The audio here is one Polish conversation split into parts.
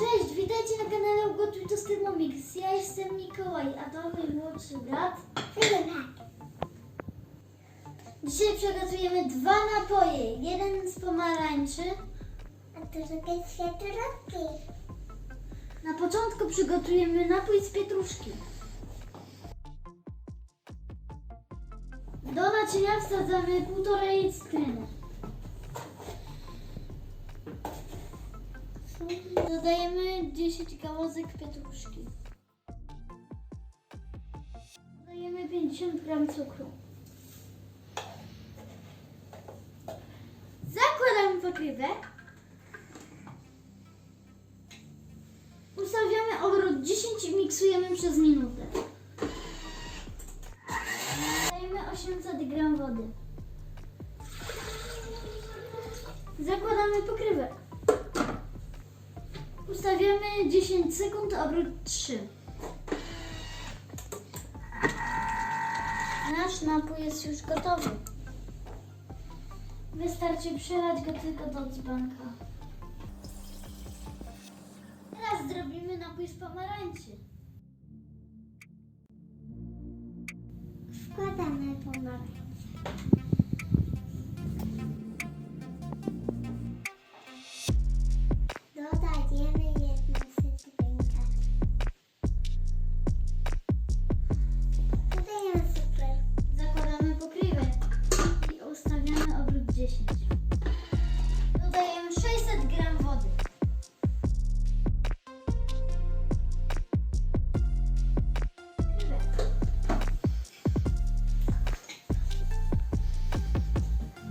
Cześć, witajcie na kanale Ugotuj to z Thermomix. Ja jestem Mikołaj, a to mój młodszy brat. Dzisiaj przygotujemy dwa napoje. Jeden z pomarańczy. A to drugie z wiatrówki. Na początku przygotujemy napój z pietruszki. Do naczynia wsadzamy półtorej cytryny. Dodajemy 10 gałązek pietruszki. Dodajemy 50 gram cukru. Zakładamy pokrywę. Ustawiamy obrót 10 i miksujemy przez minutę. Dajemy 800 gram wody. Zakładamy pokrywę. Ustawiamy 10 sekund, obrót 3. Nasz napój jest już gotowy. Wystarczy przelać go tylko do dzbanka. Teraz zrobimy napój z pomarańczy. Wkładamy pomarańcze. 10. Dodajemy 600 gram wody.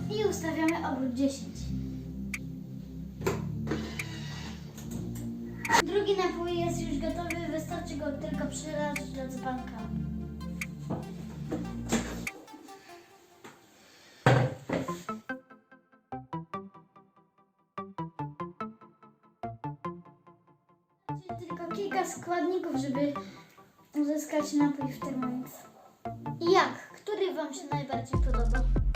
I ustawiamy obrót 10. Drugi napój jest już gotowy, wystarczy go tylko przelać do dzbanka. Tylko kilka składników, żeby uzyskać napój w Thermomix. I jak? Który Wam się najbardziej podoba?